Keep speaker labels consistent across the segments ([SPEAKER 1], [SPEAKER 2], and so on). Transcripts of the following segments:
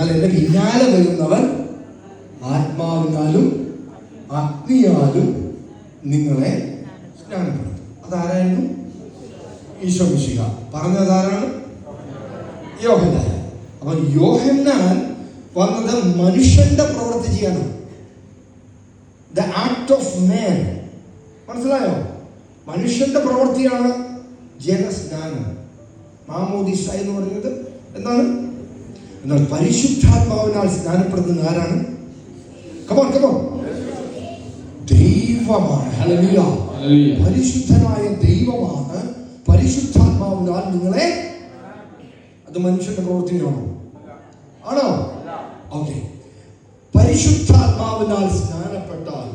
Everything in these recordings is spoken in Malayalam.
[SPEAKER 1] എന്നാൽ എന്റെ പിന്നാലെ വരുന്നവൻ ആത്മാവിനാലും അഗ്നിയാലും നിങ്ങളെ സ്നാനപ്പെടുത്തും. അതാരായിരുന്നു? ഈശോ മിശിക പറഞ്ഞത് ആരാണ് യോഹന്നാൻ. അപ്പൊ യോഹന്നാൻ വന്നത് മനുഷ്യന്റെ പ്രവൃത്തി ചെയ്യണം. ദ ആക്ട് ഓഫ് മാൻ മനസ്സിലായോ? മനുഷ്യന്റെ പ്രവൃത്തിയാണ് ജലസ്നാനം മാമോദിസ എന്ന് പറയുന്നത് എന്താണ്? എന്നാൽ പരിശുദ്ധാത്മാവിനാൽ സ്നാനപ്പെടുത്തുന്ന ആരാണ്? കമോൺ കമോൺ ദൈവമാണ്. പരിശുദ്ധനായ ദൈവമാണ് പരിശുദ്ധാത്മാവിനാൽ നിങ്ങളെ അത് മനുഷ്യന്റെ പ്രവൃത്തിയാണോ? ആണോ? ഓക്കെ പരിശുദ്ധാത്മാവിനാൽ സ്നാനപ്പെട്ടാൽ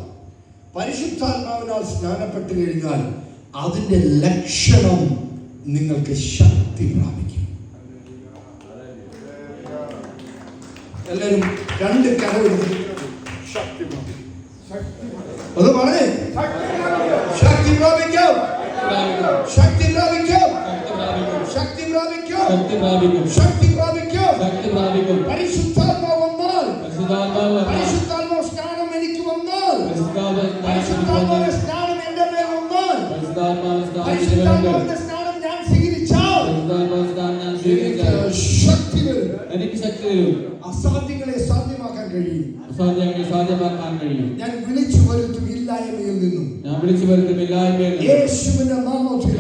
[SPEAKER 1] പരിശുദ്ധാത്മാവിനാൽ സ്നാനപ്പെട്ട് കഴിഞ്ഞാൽ അതിന്റെ ലക്ഷണം നിങ്ങൾക്ക് ശക്തി പ്രാപിക്കും. എല്ലാവരും രണ്ട് കരവിടുന്നു അത് പറഞ്ഞേ. ശക്തി പ്രാപിക്കും. ശക്തി പ്രാപിക്കും. ശക്തി പ്രാപിക്കും.
[SPEAKER 2] ശക്തി പ്രാപിക്കും.
[SPEAKER 1] ശക്തി പ്രാപിക്കും.
[SPEAKER 2] ശക്തി പ്രാപിക്കും.
[SPEAKER 1] പരിശുദ്ധാത്മാവ് വന്നാൽ.
[SPEAKER 2] പരിശുദ്ധാത്മാവ്
[SPEAKER 1] പരിശുദ്ധാത്മാവ് സ്നാനം എനിക്ക് വന്നാൽ.
[SPEAKER 2] പരിശുദ്ധാത്മാവ്
[SPEAKER 1] സ്നാനം എന്റെ മേൽ വന്നാൽ. പരിശുദ്ധാത്മാവിന്റെ സ്നാനം ഞാൻ സ്വീകരിച്ചാൽ.
[SPEAKER 2] പരിശുദ്ധാത്മാവ് സ്നാനം ഞാൻ സ്വീകരിച്ചാൽ. എനിക്ക് ശക്തി വരും.
[SPEAKER 1] അസാധ്യങ്ങളെ സാധ്യമാക്കാൻ കഴിയും.
[SPEAKER 2] അസാധ്യങ്ങളെ സാധ്യമാക്കാൻ കഴിയും.
[SPEAKER 1] ഞാൻ വിളിച്ചു വരുത്തും ഇല്ലായ്മയിൽ നിന്നും.
[SPEAKER 2] ഞാൻ വിളിച്ചു വരുത്തും ഇല്ലായ്മയിൽ
[SPEAKER 1] യേശുവിന്റെ നാമത്തിൽ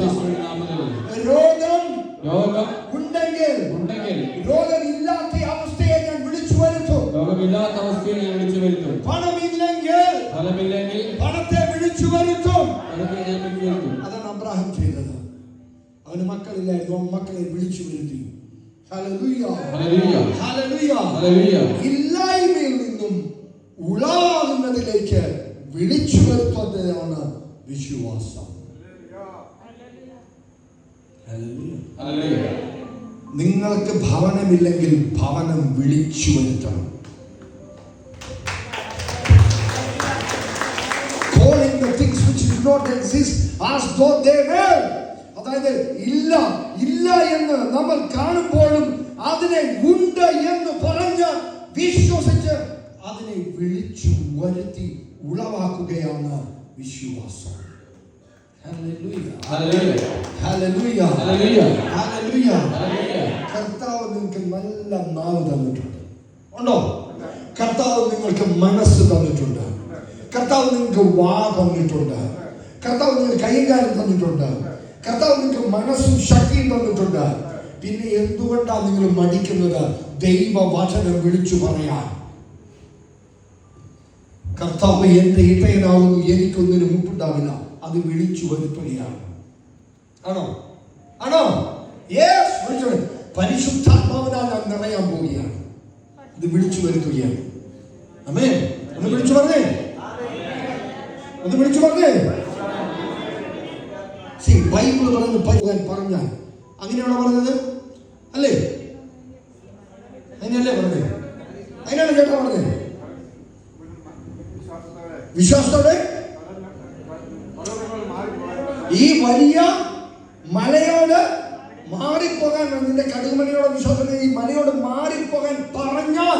[SPEAKER 1] രോഗം
[SPEAKER 2] രോഗം
[SPEAKER 1] ഉണ്ടെങ്കിൽ
[SPEAKER 2] ഉണ്ടെങ്കിൽ
[SPEAKER 1] രോഗം ഇല്ലാത്ത അവസ്ഥയെ ഞാൻ വിളിച്ചു വരുത്തും.
[SPEAKER 2] രോഗമില്ലാത്ത അവസ്ഥയെ ഞാൻ വിളിച്ചു വരുത്തും.
[SPEAKER 1] പണമില്ലെങ്കിൽ
[SPEAKER 2] പണമില്ലെങ്കിൽ
[SPEAKER 1] പണത്തെ വിളിച്ചു വരുത്തും.
[SPEAKER 2] അതൊക്കെ ഞാൻ വിളിച്ചു വരുത്തും.
[SPEAKER 1] അതാണ് അബ്രാഹിം ചെയ്തത്. അവന് മക്കളില്ലായിരുന്നു മക്കളെ വിളിച്ചു വരുത്തി. ഇല്ലായ്മയിൽ നിന്നും ഉളാകുന്നതിലേക്ക് വിളിച്ചു വരുത്തുന്നതാണ് വിശ്വാസം ഹല്ലേലൂയ.
[SPEAKER 2] ഹല്ലേലൂയ.
[SPEAKER 1] നിങ്ങൾക്ക് ഭവനമില്ലെങ്കിൽ ഭവനം വിളിച്ചു വരുത്തണം Calling the things which do not exist as though they were. അതായത് ഇല്ല ഇല്ല എന്ന് നമ്മൾ കാണുമ്പോഴും അതിനെ ഉണ്ട് എന്ന് പറഞ്ഞ് വിശ്വസിച്ച് അതിനെ വിളിച്ചു വരുത്തി ഉളവാക്കുകയാണ് വിശ്വാസം. കർത്താവ് നിങ്ങൾക്ക് നല്ല നാവ് തന്നിട്ടുണ്ട്. ഉണ്ടോ? കർത്താവ് നിങ്ങൾക്ക് മനസ്സ് തന്നിട്ടുണ്ട്. കർത്താവ് നിങ്ങൾക്ക് വാ തന്നിട്ടുണ്ട്. കർത്താവ് നിങ്ങൾക്ക് കൈകാര്യം തന്നിട്ടുണ്ട്. കർത്താവ് നിങ്ങൾക്ക് മനസ്സും ശക്തിയും തന്നിട്ടുണ്ട്. പിന്നെ എന്തുകൊണ്ടാണ് നിങ്ങൾ മടിക്കുന്നത്? ദൈവ വചനം വിളിച്ചു പറയാൻ. കർത്താവ് എന്റെ ഇടയനാകുന്നു എനിക്കൊന്നിനും മുമ്പുണ്ടാവില്ല അത് വിളിച്ചു വരുത്തുകയാണ്. ആണോ? ആണോ? പരിശുദ്ധാത്മാവിനാൽ ഞാൻ നിറയാൻ പോവുകയാണ്. ഇത് വിളിച്ചു വരുത്തുകയാണ്. അമ്മേ ഒന്ന് വിളിച്ചു പറഞ്ഞേ. ഒന്ന് വിളിച്ചു പറഞ്ഞേ. സി ബൈബിൾ പറഞ്ഞു പോകാൻ പറഞ്ഞാൽ. അങ്ങനെയാണോ പറഞ്ഞത്? അല്ലേ? അതിനല്ലേ പറഞ്ഞത്? അതിനാണ് ചേട്ടാ പറഞ്ഞത്. വിശ്വാസത്തോടെ? ഈ വലിയ മലയോട് മാറിപ്പോകാൻ നിന്റെ കടുകുമലയോട് വിശ്വാസം ഈ മലയോട് മാറിപ്പോകാൻ പറഞ്ഞാൽ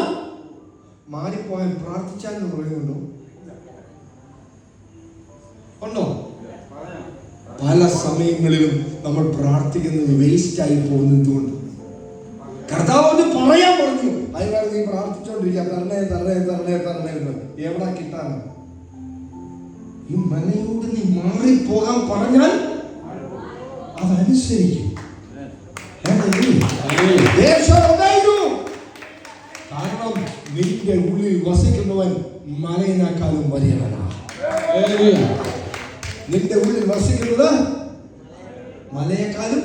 [SPEAKER 1] മാറിപ്പോകാൻ പ്രാർത്ഥിച്ചാൽ എന്ന് പറയുന്നുണ്ടോ? ഉണ്ടോ? പല സമയങ്ങളിലും നമ്മൾ പ്രാർത്ഥിക്കുന്നത് വേസ്റ്റ് ആയി പോകുന്നതുകൊണ്ട്. കർത്താവ് ഒന്ന് പറയാൻ പറഞ്ഞു. അതിനാണ് നീ പ്രാർത്ഥിച്ചോണ്ടിരിക്കുക തരണേ തരണേ തരണേ തരണേ എന്ന്. എവിടെ കിട്ടാനാണ് ഈ മലയോട് നീ മാറിപ്പോകാൻ പറഞ്ഞാൽ അതനുസരിക്കും. കാരണം നിന്റെ ഉള്ളിൽ വസിക്കുന്നവൻ മലയിനാക്കാലും
[SPEAKER 2] ഹല്ലേലൂയ.
[SPEAKER 1] നിന്റെ ഉള്ളിൽ വസിക്കുന്നത് മലയെക്കാളും.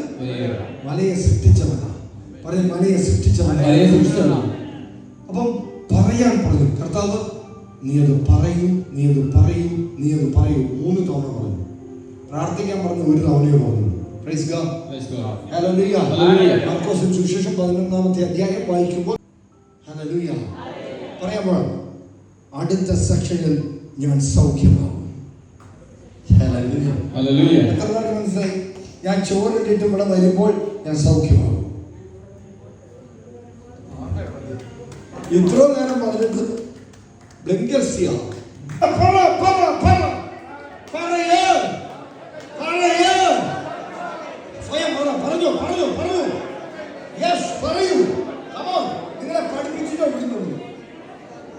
[SPEAKER 1] മലയെ സൃഷ്ടിച്ചവനാണ് പറയും മലയെ സൃഷ്ടിച്ചവനാണ്. അപ്പം പറയാൻ പറഞ്ഞു. കർത്താവ് നീ അത് പറയും നീ അത് പറയും നീ അത് പറയും. മൂന്ന് തവണ പറഞ്ഞു. പ്രാർത്ഥിക്കാൻ പറഞ്ഞു ഒരു തവണയോ പറഞ്ഞു. സുവിശേഷം പതിനൊന്നാമത്തെ അധ്യായം വായിക്കുമ്പോൾ. പറയാമോ അടുത്ത സെക്ഷനിൽ ഞാൻ സൗഖ്യമാകും. Hallelujah.
[SPEAKER 2] ഹല്ലേലൂയ.
[SPEAKER 1] എത്ര പേർക്ക് മനസ്സിലായി. ഞാൻ ചോറിട്ടിട്ട് ഇവിടെ വരുമ്പോൾ ഞാൻ സൗഖ്യമാകും. ഇത്ര നേരം പറഞ്ഞത് ബ്ലിങ്കർസിയ.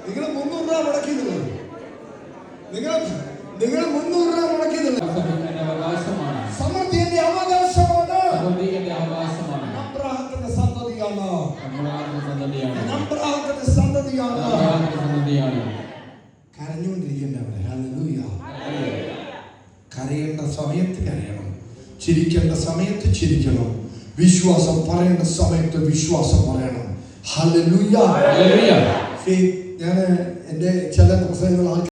[SPEAKER 1] നിങ്ങൾ മുന്നൂറ് രൂപ മുടക്കിയതില്ല നിങ്ങൾ നിങ്ങൾ മുന്നൂറ് രൂപ മുടക്കിയതില്ല
[SPEAKER 2] അവകാശമാണ്.
[SPEAKER 1] സമൃദ്ധി എന്റെ അവകാശമാണ്.
[SPEAKER 2] സമൃദ്ധി എന്റെ അവകാശമാണ്
[SPEAKER 1] നമ്പ്രാഹത്തിന്റെ സന്തതിയാണ്.
[SPEAKER 2] നമ്മളാകുന്ന സന്തതിയാണ്.
[SPEAKER 1] കരയേണ്ട സമയത്ത് കരയണം. ചിരിക്കേണ്ട സമയത്ത് ചിരിക്കണം. വിശ്വാസം പറയേണ്ട സമയത്ത് വിശ്വാസം പറയണം. ഹല്ലേലൂയ. ഞാൻ എന്റെ ചില പ്രസംഗങ്ങൾ